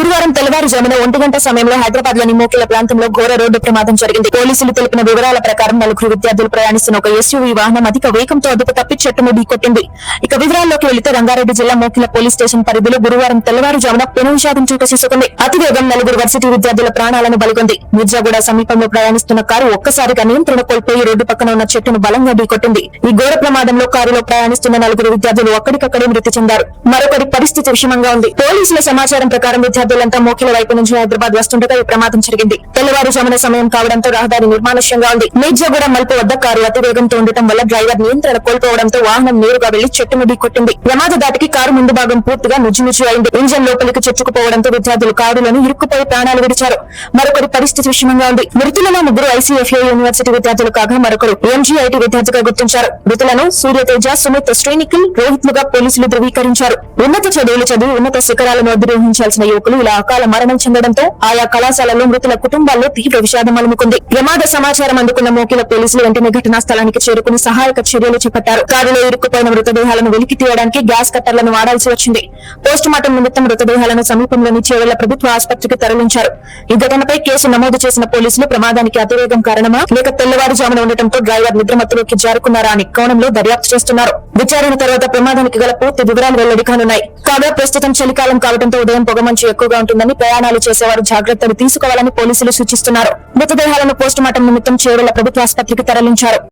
గురువారం తెల్లవారుజామున ఒంటి గంట సమయంలో హైదరాబాద్లోని మోకిల ప్రాంతంలో ఘోర రోడ్డు ప్రమాదం జరిగింది. పోలీసులు తెలిపిన వివరాల ప్రకారం నలుగురు విద్యార్థులు ప్రయాణిస్తున్న ఒక ఎస్యూవీ వాహనం అధిక వేగంతో అదుపు తప్పి చెట్టును ఢీకొట్టింది ఇక వివరాల్లోకి వెళితే రంగారెడ్డి జిల్లా మోకిల పోలీస్ స్టేషన్ పరిధిలో గురువారం తెల్లవారుజామున పెను విషాదం చోటు అతివేగం నలుగురు వర్సిటీ విద్యార్థుల ప్రాణాలను బలిగొంది. మిర్జాగూడ సమీపంలో ప్రయాణిస్తున్న కారు ఒక్కసారిగా నియంత్రణ కోల్పోయి రోడ్డు పక్కన ఉన్న చెట్టును బలంగా ఢీకొట్టింది. ఈ ఘోర ప్రమాదంలో కారులో ప్రయాణిస్తున్న నలుగురు విద్యార్థులు ఒక్కడికక్కడే మృతి చెందారు. మరొకరి పరిస్థితి విషమంగా ఉంది. పోలీసుల సమాచారం ప్రకారం విద్యార్థులు విద్యార్థులంతా మోకిల వైపు నుంచి హైదరాబాద్ వస్తుండగా ఈ ప్రమాదం జరిగింది. తెల్లవారుజామున సమయం కావడంతో రహదారి నిర్మానుష్యంగా ఉంది. మిర్జాగూడ మలుపు వద్ద కారు అతివేగంతో ఉండటం వల్ల డ్రైవర్ నియంత్రణ కోల్పోవడంతో వాహనం నేరుగా వెళ్ళి చెట్టును కొట్టింది. ప్రమాద దాటికి కారు ముందు భాగం పూర్తిగా నుజ్జునుజ్జు అయింది. ఇంజన్ లోపలికి చొచ్చుకుపోవడంతో విద్యార్థులు కారులను ఇరుక్కుపోయి ప్రాణాలు విడిచారు. మరొకరి పరిస్థితి విషమంగా ఉంది. మృతులలో ముగ్గురు ఐసీఎఫ్ఏ యూనివర్సిటీ విద్యార్థులు కాగా మరొకరు ఎంజీఐటీ విద్యార్థిగా గుర్తించారు. మృతులను సూర్యతేజ సుమిత్ శ్రీనిఖిల్ రోహిత్లుగా పోలీసులు ధృవీకరించారు. ఉన్నత చదువులు చదివి ఉన్నత శిఖరాలను అధిరోహించాల్సిన యువకులు ఇలా అకాల మరణం చెందడంతో ఆయా కళాశాలలో మృతుల కుటుంబాల్లో తీవ్ర విషాదం అలుముకుంది. ప్రమాద సమాచారం అందుకున్న మోకిల పోలీసులు వెంటనే ఘటనా స్థలానికి చేరుకుని సహాయక చర్యలు చేపట్టారు. కారులో ఇరుక్కుపోయిన మృతదేహాలను వెలికి తీయడానికి గ్యాస్ కట్టర్లను వాడాల్సి వచ్చింది. పోస్ట్ మార్టం నిమిత్తం మృతదేహాలను సమీపంలోని చేవెళ్ళ ప్రభుత్వ ఆసుపత్రికి తరలించారు. ఈ ఘటనపై కేసు నమోదు చేసిన పోలీసులు ప్రమాదానికి అతివేగం కారణమా లేక తెల్లవారుజామున ఉండటంతో డ్రైవర్ నిద్రమత్తులోకి జారుకున్నారా అని కోణంలో దర్యాప్తు చేస్తున్నారు. విచారణ తర్వాత ప్రమాదానికి గల పూర్తి వివరాలు వెల్లడి కానున్నాయి కాగా ప్రస్తుతం చలికాలం కావడంతో ఉదయం పొగమంచు ఎక్కువగా ఉంటుందని ప్రయాణాలు చేసేవారు జాగ్రత్తలు తీసుకోవాలని పోలీసులు సూచిస్తున్నారు. మృతదేహాలను పోస్టుమార్టం నిమిత్తం చేవెళ్ళ ప్రభుత్వ ఆసుపత్రికి తరలించారు.